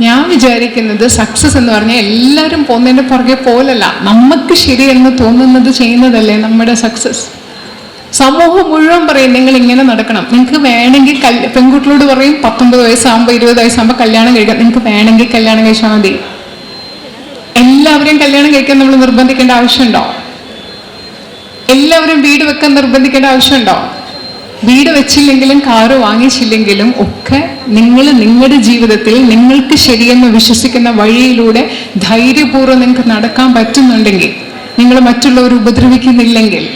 ഞാൻ വിചാരിക്കുന്നത് സക്സസ് എന്ന് പറഞ്ഞാൽ എല്ലാവരും പോകുന്നതിന്റെ പുറകെ പോലല്ല. നമുക്ക് ശരിയെന്ന് തോന്നുന്നത് ചെയ്യുന്നതല്ലേ നമ്മുടെ സക്സസ് സമൂഹം മുഴുവൻ പറയും നിങ്ങൾ ഇങ്ങനെ നടക്കണം. നിങ്ങൾക്ക് വേണമെങ്കിൽ പെൺകുട്ടികളോട് പറയും പത്തൊമ്പത് വയസ്സാകുമ്പോൾ ഇരുപത് വയസ്സാകുമ്പോൾ കല്യാണം കഴിക്കാം. നിങ്ങൾക്ക് വേണമെങ്കിൽ കല്യാണം കഴിച്ചാൽ മതി. എല്ലാവരെയും കല്യാണം കഴിക്കാൻ നമ്മൾ നിർബന്ധിക്കേണ്ട ആവശ്യമുണ്ടോ? എല്ലാവരും വീട് വെക്കാൻ നിർബന്ധിക്കേണ്ട ആവശ്യമുണ്ടോ? വീട് വെച്ചില്ലെങ്കിലും കാറ് വാങ്ങിച്ചില്ലെങ്കിലും ഒക്കെ നിങ്ങൾ നിങ്ങളുടെ ജീവിതത്തിൽ നിങ്ങൾക്ക് ശരിയെന്ന് വിശ്വസിക്കുന്ന വഴിയിലൂടെ ധൈര്യപൂർവം നിങ്ങൾക്ക് നടക്കാൻ പറ്റുന്നുണ്ടെങ്കിൽ നിങ്ങൾ മറ്റുള്ളവർ ഉപദ്രവിക്കുന്നില്ലെങ്കിൽ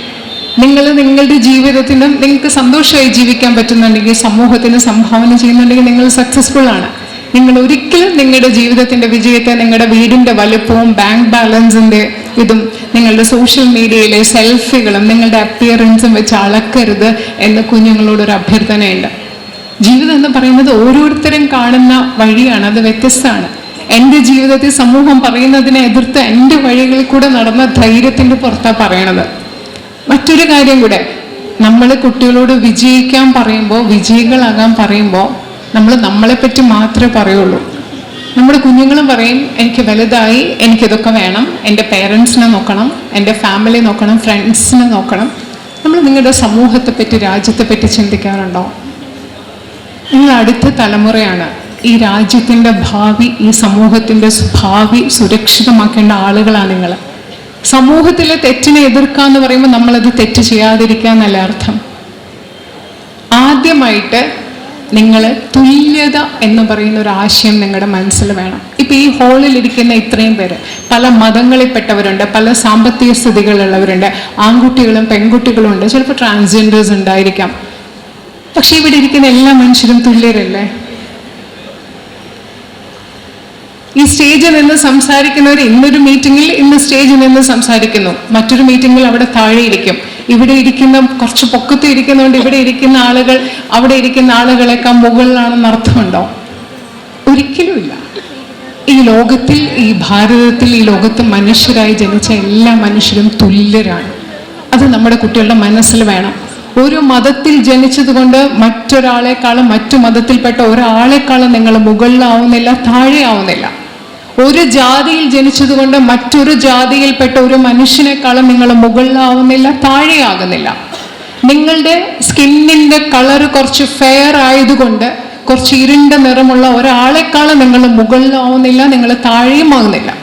നിങ്ങൾ നിങ്ങളുടെ ജീവിതത്തിന് നിങ്ങൾക്ക് സന്തോഷമായി ജീവിക്കാൻ പറ്റുന്നുണ്ടെങ്കിൽ സമൂഹത്തിന് സംഭാവന ചെയ്യുന്നുണ്ടെങ്കിൽ നിങ്ങൾ സക്സസ്ഫുൾ ആണ്. നിങ്ങൾ ഒരിക്കലും നിങ്ങളുടെ ജീവിതത്തിന്റെ വിജയത്തെ നിങ്ങളുടെ വീടിന്റെ വലുപ്പവും ബാങ്ക് ബാലൻസിന്റെ ഇതും നിങ്ങളുടെ സോഷ്യൽ മീഡിയയിലെ സെൽഫികളും നിങ്ങളുടെ അപ്പിയറൻസും വെച്ച് അളക്കരുത് എന്ന് കുഞ്ഞുങ്ങളോട് ഒരു അഭ്യർത്ഥനയുണ്ട്. ജീവിതം എന്ന് പറയുന്നത് ഓരോരുത്തരും കാണുന്ന വഴിയാണ് അത് വ്യത്യസ്തമാണ്. എന്റെ ജീവിതത്തിൽ സമൂഹം പറയുന്നതിനെ എതിർത്ത് എന്റെ വഴികളിൽ കൂടെ നടന്ന ധൈര്യത്തിന്റെ പുറത്താണ് പറയണത്. മറ്റൊരു കാര്യം കൂടെ. നമ്മൾ കുട്ടികളോട് വിജയിക്കാൻ പറയുമ്പോൾ വിജയികളാകാൻ പറയുമ്പോൾ നമ്മൾ നമ്മളെപ്പറ്റി മാത്രമേ പറയുള്ളൂ. നമ്മുടെ കുഞ്ഞുങ്ങളും പറയും എനിക്ക് വലുതായി എനിക്കിതൊക്കെ വേണം. എന്റെ പേരൻസിനെ നോക്കണം എന്റെ ഫാമിലി നോക്കണം ഫ്രണ്ട്സിനെ നോക്കണം. നമ്മൾ നിങ്ങളുടെ സമൂഹത്തെ പറ്റി രാജ്യത്തെ പറ്റി ചിന്തിക്കാറുണ്ടോ? നിങ്ങൾ അടുത്ത തലമുറയാണ്. ഈ രാജ്യത്തിന്റെ ഭാവി ഈ സമൂഹത്തിന്റെ ഭാവി സുരക്ഷിതമാക്കേണ്ട ആളുകളാണ് നിങ്ങൾ സമൂഹത്തിലെ തെറ്റിനെ എതിർക്കുക എന്ന് പറയുമ്പോൾ നമ്മളത് തെറ്റ് ചെയ്യാതിരിക്കുക എന്നല്ല അർത്ഥം. ആദ്യമായിട്ട് നിങ്ങൾ തുല്യത എന്ന് പറയുന്ന ഒരു ആശയം നിങ്ങളുടെ മനസ്സിൽ വേണം. ഇപ്പം ഈ ഹാളിൽ ഇരിക്കുന്ന ഇത്രയും പേര് പല മതങ്ങളിൽപ്പെട്ടവരുണ്ട് പല സാമ്പത്തിക സ്ഥിതികളുള്ളവരുണ്ട് ആൺകുട്ടികളും പെൺകുട്ടികളും ഉണ്ട് ചിലപ്പോൾ ട്രാൻസ്ജെൻഡേഴ്സ് ഉണ്ടായിരിക്കാം. പക്ഷേ ഇവിടെ ഇരിക്കുന്ന എല്ലാ മനുഷ്യരും തുല്യരല്ലേ? ഈ സ്റ്റേജിൽ നിന്ന് സംസാരിക്കുന്നവർ ഇന്നൊരു മീറ്റിംഗിൽ ഇന്ന് സ്റ്റേജിൽ നിന്ന് സംസാരിക്കുന്നു. മറ്റൊരു മീറ്റിംഗിൽ അവിടെ താഴെ ഇരിക്കും ഇവിടെ ഇരിക്കുന്ന കുറച്ച് പൊക്കത്ത് ഇരിക്കുന്നതുകൊണ്ട് ഇവിടെ ഇരിക്കുന്ന ആളുകൾ അവിടെ ഇരിക്കുന്ന ആളുകളെക്കാൾ മുകളിലാണെന്ന് അർത്ഥമുണ്ടോ ഒരിക്കലുമില്ല ഈ ലോകത്തിൽ ഈ ഭാരതത്തിൽ ഈ ലോകത്ത് മനുഷ്യരായി ജനിച്ച എല്ലാ മനുഷ്യരും തുല്യരാണ്. അത് നമ്മുടെ കുട്ടികളുടെ മനസ്സിൽ വേണം. ഒരു മതത്തിൽ ജനിച്ചതുകൊണ്ട് മറ്റൊരാളെക്കാളും മറ്റു മതത്തിൽപ്പെട്ട ഒരാളെക്കാളും നിങ്ങൾ മുകളിലാവുന്നില്ല താഴെ ആവുന്നില്ല ഒരു ജാതിയിൽ ജനിച്ചതുകൊണ്ട് മറ്റൊരു ജാതിയിൽപ്പെട്ട ഒരു മനുഷ്യനേക്കാളും നിങ്ങൾ മുകളിലാവുന്നില്ല താഴെയാകുന്നില്ല. നിങ്ങളുടെ സ്കിന്നിന്റെ കളർ കുറച്ച് ഫെയർ ആയതുകൊണ്ട് കുറച്ച് ഇരുണ്ട നിറമുള്ള ഒരാളെക്കാളും നിങ്ങൾ മുകളിലാവുന്നില്ല നിങ്ങൾ താഴെയും ആകുന്നില്ല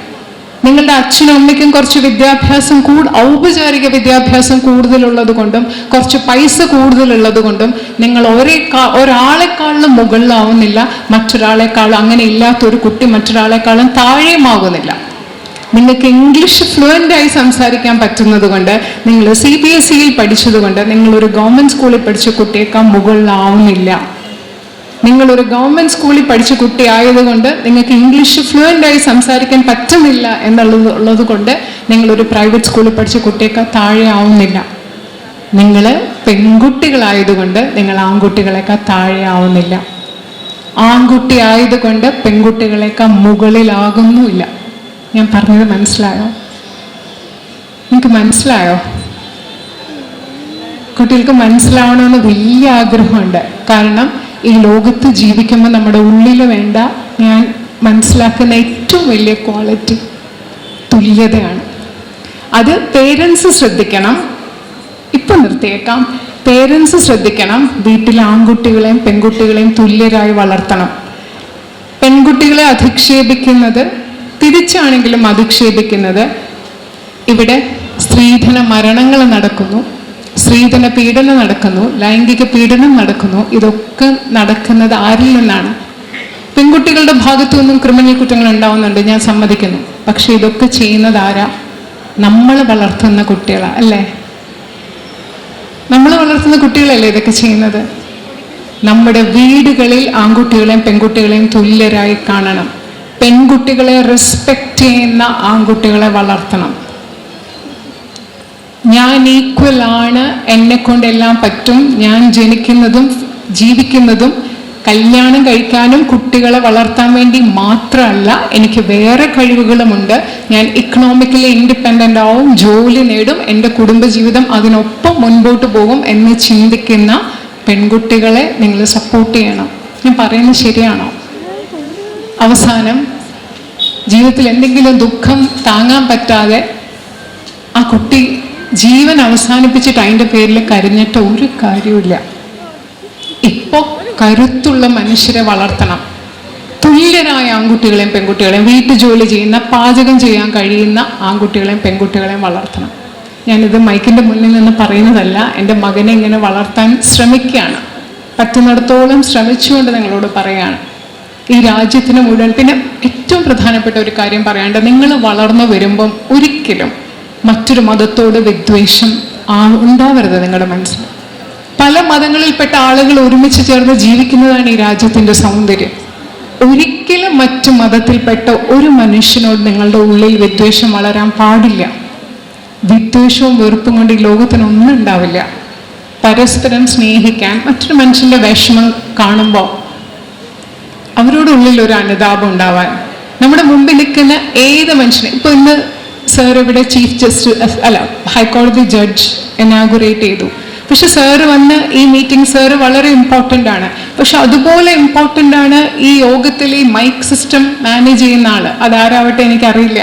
നിങ്ങളുടെ അച്ഛനും അമ്മയ്ക്കും കുറച്ച് വിദ്യാഭ്യാസം കൂടുതൽ ഔപചാരിക വിദ്യാഭ്യാസം കൂടുതലുള്ളത് കൊണ്ടും കുറച്ച് പൈസ കൂടുതലുള്ളത് കൊണ്ടും നിങ്ങൾ ഒരേ ഒരാളെക്കാളും മുകളിലാവുന്നില്ല മറ്റൊരാളെക്കാളും അങ്ങനെ ഇല്ലാത്ത ഒരു കുട്ടി മറ്റൊരാളെക്കാളും താഴെയുമാകുന്നില്ല. നിങ്ങൾക്ക് ഇംഗ്ലീഷ് ഫ്ലുവന്റ് ആയി സംസാരിക്കാൻ പറ്റുന്നത് കൊണ്ട് നിങ്ങൾ സി ബി എസ് സിയിൽ പഠിച്ചതുകൊണ്ട് നിങ്ങളൊരു ഗവൺമെന്റ് സ്കൂളിൽ പഠിച്ച കുട്ടിയേക്കാൾ മുകളിലാവുന്നില്ല. നിങ്ങൾ ഗവൺമെന്റ് സ്കൂളിൽ പഠിച്ച കുട്ടി ആയതുകൊണ്ട് നിങ്ങൾക്ക് ഇംഗ്ലീഷ് ഫ്ലുവന്റായി സംസാരിക്കാൻ പറ്റുന്നില്ല എന്നുള്ളത് ഉള്ളത് കൊണ്ട് നിങ്ങളൊരു പ്രൈവറ്റ് സ്കൂളിൽ പഠിച്ച കുട്ടിയൊക്കെ താഴെ ആവുന്നില്ല. നിങ്ങൾ പെൺകുട്ടികളായതുകൊണ്ട് നിങ്ങൾ ആൺകുട്ടികളെക്കാൾ താഴെ ആവുന്നില്ല. ആൺകുട്ടി ആയതുകൊണ്ട് പെൺകുട്ടികളെക്കാൾ മുകളിലാകുന്നുമില്ല. ഞാൻ പറഞ്ഞത് മനസ്സിലായോ? നിങ്ങൾക്ക് മനസ്സിലായോ? കുട്ടികൾക്ക് മനസ്സിലാവണമെന്ന് വലിയ ആഗ്രഹമുണ്ട്. കാരണം ഈ ലോകത്ത് ജീവിക്കുമ്പോൾ നമ്മുടെ ഉള്ളിൽ വേണ്ട ഞാൻ മനസ്സിലാക്കുന്ന ഏറ്റവും വലിയ ക്വാളിറ്റി തുല്യതയാണ്. അത് പേരൻസ് ശ്രദ്ധിക്കണം. ഇപ്പം നിർത്തിയേക്കാം. പേരൻസ് ശ്രദ്ധിക്കണം. വീട്ടിലെ ആൺകുട്ടികളെയും പെൺകുട്ടികളെയും തുല്യരായി വളർത്തണം. പെൺകുട്ടികളെ അധിക്ഷേപിക്കുന്നത് തിരിച്ചാണെങ്കിലും അധിക്ഷേപിക്കുന്നത് ഇവിടെ സ്ത്രീധന മരണങ്ങൾ നടക്കുന്നു. സ്ത്രീധന പീഡനം നടക്കുന്നു ലൈംഗിക പീഡനം നടക്കുന്നു ഇതൊക്കെ നടക്കുന്നത് ആരിൽ നിന്നാണ്? പെൺകുട്ടികളുടെ ഭാഗത്തു നിന്നും ക്രിമിനൽ കുറ്റങ്ങൾ ഉണ്ടാവുന്നുണ്ട് ഞാൻ സമ്മതിക്കുന്നു. പക്ഷെ ഇതൊക്കെ ചെയ്യുന്നത് ആരാ? നമ്മൾ വളർത്തുന്ന കുട്ടികളാ അല്ലേ? നമ്മൾ വളർത്തുന്ന കുട്ടികളല്ലേ ഇതൊക്കെ ചെയ്യുന്നത്? നമ്മുടെ വീടുകളിൽ ആൺകുട്ടികളെയും പെൺകുട്ടികളെയും തുല്യരായി കാണണം. പെൺകുട്ടികളെ റെസ്പെക്റ്റ് ചെയ്യുന്ന ആൺകുട്ടികളെ വളർത്തണം. ഞാൻ ഈക്വൽ ആണ് എന്നെ കൊണ്ടെല്ലാം പറ്റും. ഞാൻ ജനിക്കുന്നതും ജീവിക്കുന്നതും കല്യാണം കഴിക്കാനും കുട്ടികളെ വളർത്താൻ വേണ്ടി മാത്രമല്ല എനിക്ക് വേറെ കഴിവുകളുമുണ്ട്. ഞാൻ ഇക്കണോമിക്കലി ഇൻഡിപെൻഡന്റ് ആവും ജോലി നേടും എന്റെ കുടുംബജീവിതം അതിനൊപ്പം മുൻപോട്ട് പോകും എന്ന് ചിന്തിക്കുന്ന പെൺകുട്ടികളെ നിങ്ങൾ സപ്പോർട്ട് ചെയ്യണം. ഞാൻ പറയുന്നത് ശരിയാണോ? അവസാനം ജീവിതത്തിൽ എന്തെങ്കിലും ദുഃഖം താങ്ങാൻ പറ്റാതെ ആ കുട്ടി ജീവൻ അവസാനിപ്പിച്ചിട്ട് അതിന്റെ പേരിൽ കരഞ്ഞിട്ട് ഒരു കാര്യമില്ല ഇപ്പോൾ കരുത്തുള്ള മനുഷ്യരെ വളർത്തണം. തുല്യരായ ആൺകുട്ടികളെയും പെൺകുട്ടികളെയും വീട്ടു ജോലി ചെയ്യുന്ന പാചകം ചെയ്യാൻ കഴിയുന്ന ആൺകുട്ടികളെയും പെൺകുട്ടികളെയും വളർത്തണം. ഞാനിത് മൈക്കിന്റെ മുന്നിൽ നിന്ന് പറയുന്നതല്ല എന്റെ മകനെ ഇങ്ങനെ വളർത്താൻ ശ്രമിക്കുകയാണ്. പറ്റുന്നിടത്തോളം ശ്രമിച്ചുകൊണ്ട് നിങ്ങളോട് പറയുകയാണ്. ഈ രാജ്യത്തിന് മുഴുവൻ പിന്നെ ഏറ്റവും പ്രധാനപ്പെട്ട ഒരു കാര്യം പറയാണ്ട് നിങ്ങൾ വളർന്നു വരുമ്പം ഒരിക്കലും മറ്റൊരു മതത്തോട് വിദ്വേഷം ആ ഉണ്ടാവരുത് നിങ്ങളുടെ മനസ്സിൽ. പല മതങ്ങളിൽപ്പെട്ട ആളുകൾ ഒരുമിച്ച് ചേർന്ന് ജീവിക്കുന്നതാണ് ഈ രാജ്യത്തിന്റെ സൗന്ദര്യം. ഒരിക്കലും മറ്റു മതത്തിൽപ്പെട്ട ഒരു മനുഷ്യനോട് നിങ്ങളുടെ ഉള്ളിൽ വിദ്വേഷം വളരാൻ പാടില്ല. വിദ്വേഷവും വെറുപ്പും കൊണ്ട് ഈ ലോകത്തിനൊന്നും ഉണ്ടാവില്ല. പരസ്പരം സ്നേഹിക്കാൻ മറ്റൊരു മനുഷ്യന്റെ വിഷമം കാണുമ്പോൾ അവരോടുള്ളിൽ ഒരു അനുതാപം ഉണ്ടാവാൻ. നമ്മുടെ മുമ്പിൽ നിൽക്കുന്ന ഏത് മനുഷ്യനെ ഇപ്പൊ ഇന്ന് സാർ ഇവിടെ ചീഫ് ജസ്റ്റിസ് അല്ല ഹൈക്കോടതി ജഡ്ജ് ഇനാഗുറേറ്റ് ചെയ്തു. പക്ഷെ സാറ് വന്ന് ഈ മീറ്റിംഗ് സാറ് വളരെ ഇമ്പോർട്ടന്റ് ആണ്. പക്ഷെ അതുപോലെ ഇമ്പോർട്ടന്റ് ആണ് ഈ യോഗത്തിൽ ഈ മൈക്ക് സിസ്റ്റം മാനേജ് ചെയ്യുന്ന ആൾ അതാരാവട്ടെ എനിക്കറിയില്ല.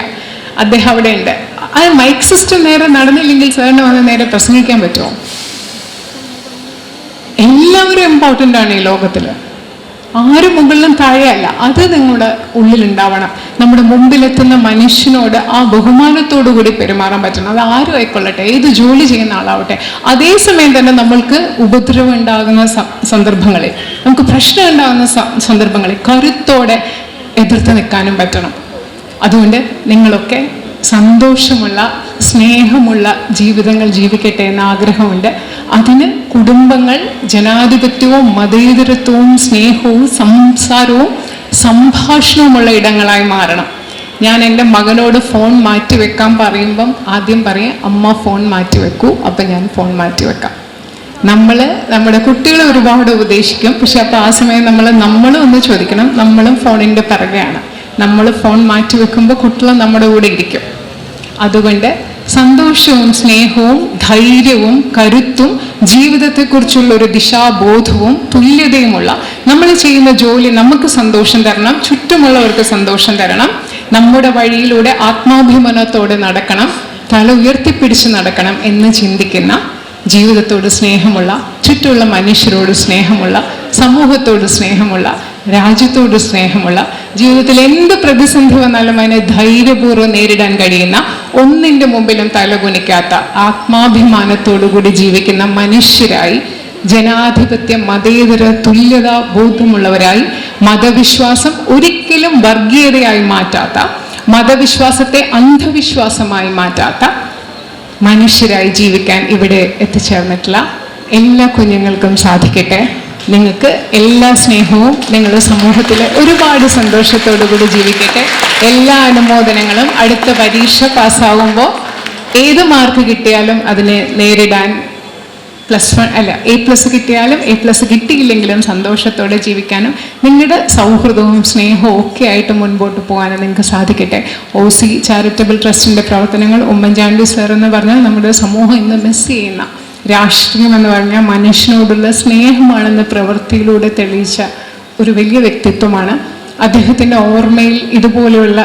അദ്ദേഹം അവിടെ ഉണ്ട്. ആ മൈക്ക് സിസ്റ്റം നേരെ നടന്നില്ലെങ്കിൽ സാറിന് വന്ന് നേരെ പ്രസംഗിക്കാൻ പറ്റുമോ? എല്ലാവരും ഇമ്പോർട്ടന്റ് ആണ് ഈ ലോകത്തിൽ ആരും മുകളിലും താഴെയല്ല. അത് നിങ്ങളുടെ ഉള്ളിലുണ്ടാവണം. നമ്മുടെ മുമ്പിലെത്തുന്ന മനുഷ്യനോട് ആ ബഹുമാനത്തോടു കൂടി പെരുമാറാൻ പറ്റണം. അത് ആരും ആയിക്കൊള്ളട്ടെ. ഏത് ജോലി ചെയ്യുന്ന ആളാവട്ടെ. അതേസമയം തന്നെ നമ്മൾക്ക് ഉപദ്രവം ഉണ്ടാകുന്ന സന്ദർഭങ്ങളിൽ നമുക്ക് പ്രശ്നം ഉണ്ടാകുന്ന സന്ദർഭങ്ങളിൽ കരുത്തോടെ എതിർത്ത് നിൽക്കാനും പറ്റണം. അതുകൊണ്ട് നിങ്ങളൊക്കെ സന്തോഷമുള്ള സ്നേഹമുള്ള ജീവിതങ്ങൾ ജീവിക്കട്ടെ എന്ന ആഗ്രഹമുണ്ട്. അതിന് കുടുംബങ്ങൾ ജനാധിപത്യവും മതേതരത്വവും സ്നേഹവും സംസാരവും സംഭാഷണവുമുള്ള ഇടങ്ങളായി മാറണം. ഞാൻ എന്റെ മകനോട് ഫോൺ മാറ്റി വെക്കാൻ പറയുമ്പം ആദ്യം പറയും അമ്മ ഫോൺ മാറ്റി വെക്കൂ അപ്പം ഞാൻ ഫോൺ മാറ്റി വെക്കാം. നമ്മൾ നമ്മുടെ കുട്ടികളെ ഒരുപാട് ഉപദേശിക്കും പക്ഷെ അപ്പോൾ ആ സമയം നമ്മൾ നമ്മളും ഒന്ന് ചോദിക്കണം നമ്മളും ഫോണിന്റെ പിറകെയാണ്. നമ്മൾ ഫോൺ മാറ്റി വെക്കുമ്പോൾ കുട്ടികൾ നമ്മുടെ കൂടെ ഇരിക്കും. അതുകൊണ്ട് സന്തോഷവും സ്നേഹവും ധൈര്യവും കരുത്തും ജീവിതത്തെക്കുറിച്ചുള്ള ഒരു ദിശാബോധവും തുല്യതയുമുള്ള നമ്മൾ ചെയ്യുന്ന ജോലി നമുക്ക് സന്തോഷം തരണം ചുറ്റുമുള്ളവർക്ക് സന്തോഷം തരണം നമ്മുടെ വഴിയിലൂടെ ആത്മാഭിമാനത്തോടെ നടക്കണം തല ഉയർത്തിപ്പിടിച്ച് നടക്കണം എന്ന് ചിന്തിക്കുന്ന ജീവിതത്തോട് സ്നേഹമുള്ള ചുറ്റുമുള്ള മനുഷ്യരോട് സ്നേഹമുള്ള സമൂഹത്തോട് സ്നേഹമുള്ള രാജ്യത്തോട് സ്നേഹമുള്ള ജീവിതത്തിൽ എന്ത് പ്രതിസന്ധി വന്നാലും അതിനെ ധൈര്യപൂർവം നേരിടാൻ കഴിയുന്ന ഒന്നിന്റെ മുമ്പിലും തലകുനിക്കാത്ത ആത്മാഭിമാനത്തോടുകൂടി ജീവിക്കുന്ന മനുഷ്യരായി ജനാധിപത്യ മതേതര തുല്യത ബോധമുള്ളവരായി മതവിശ്വാസം ഒരിക്കലും വർഗീയതയായി മാറ്റാത്ത മതവിശ്വാസത്തെ അന്ധവിശ്വാസമായി മാറ്റാത്ത മനുഷ്യരായി ജീവിക്കാൻ ഇവിടെ എത്തിച്ചേർന്നിട്ടുള്ള എല്ലാ കുഞ്ഞുങ്ങൾക്കും സാധിക്കട്ടെ. നിങ്ങൾക്ക് എല്ലാ സ്നേഹവും നിങ്ങളുടെ സമൂഹത്തിൽ ഒരുപാട് സന്തോഷത്തോടു കൂടി ജീവിക്കട്ടെ. എല്ലാ അനുമോദനങ്ങളും അടുത്ത പരീക്ഷ പാസ്സാകുമ്പോൾ ഏത് മാർക്ക് കിട്ടിയാലും അതിനെ നേരിടാൻ പ്ലസ് വൺ അല്ല എ പ്ലസ് കിട്ടിയാലും എ പ്ലസ് കിട്ടിയില്ലെങ്കിലും സന്തോഷത്തോടെ ജീവിക്കാനും നിങ്ങളുടെ സൗഹൃദവും സ്നേഹവും ഒക്കെ ആയിട്ട് മുൻപോട്ട് പോകാനും നിങ്ങൾക്ക് സാധിക്കട്ടെ. ഒ സി ചാരിറ്റബിൾ ട്രസ്റ്റിന്റെ പ്രവർത്തനങ്ങൾ ഉമ്മൻചാണ്ടി സാർ എന്ന് പറഞ്ഞാൽ നമ്മുടെ സമൂഹം ഇന്ന് മിസ് ചെയ്യുന്ന രാഷ്ട്രീയം എന്ന് പറഞ്ഞാൽ മനുഷ്യനോടുള്ള സ്നേഹമാണെന്ന് പ്രവൃത്തിയിലൂടെ തെളിയിച്ച ഒരു വലിയ വ്യക്തിത്വമാണ്. അദ്ദേഹത്തിന്റെ ഓർമ്മയിൽ ഇതുപോലെയുള്ള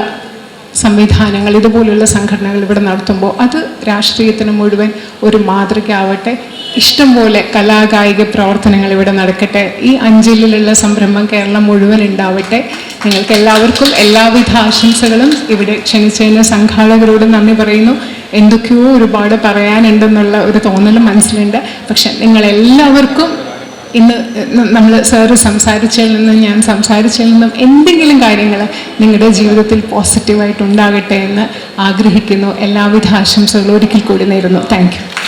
സംവിധാനങ്ങൾ ഇതുപോലെയുള്ള സംഘടനകൾ ഇവിടെ നടത്തുമ്പോൾ അത് രാഷ്ട്രീയത്തിന് മുഴുവൻ ഒരു മാതൃകയാവട്ടെ. ഇഷ്ടംപോലെ കലാകായിക പ്രവർത്തനങ്ങൾ ഇവിടെ നടക്കട്ടെ. ഈ അഞ്ചലിലുള്ള സംരംഭം കേരളം മുഴുവൻ ഉണ്ടാവട്ടെ. നിങ്ങൾക്ക് എല്ലാവർക്കും എല്ലാവിധ ആശംസകളും ഇവിടെ ക്ഷണിച്ചതിന് സംഘാടകരോട് നന്ദി പറയുന്നു. എന്തൊക്കെയോ ഒരുപാട് പറയാനുണ്ടെന്നുള്ള ഒരു തോന്നലും മനസ്സിലുണ്ട്. പക്ഷെ നിങ്ങളെല്ലാവർക്കും ഇന്ന് നമ്മൾ സാറ് സംസാരിച്ചതിൽ നിന്നും ഞാൻ സംസാരിച്ചതിൽ നിന്നും എന്തെങ്കിലും കാര്യങ്ങൾ നിങ്ങളുടെ ജീവിതത്തിൽ പോസിറ്റീവായിട്ട് ഉണ്ടാകട്ടെ എന്ന് ആഗ്രഹിക്കുന്നു. എല്ലാവിധ ആശംസകളും ഒരിക്കൽ കൂടി നേരുന്നു. താങ്ക്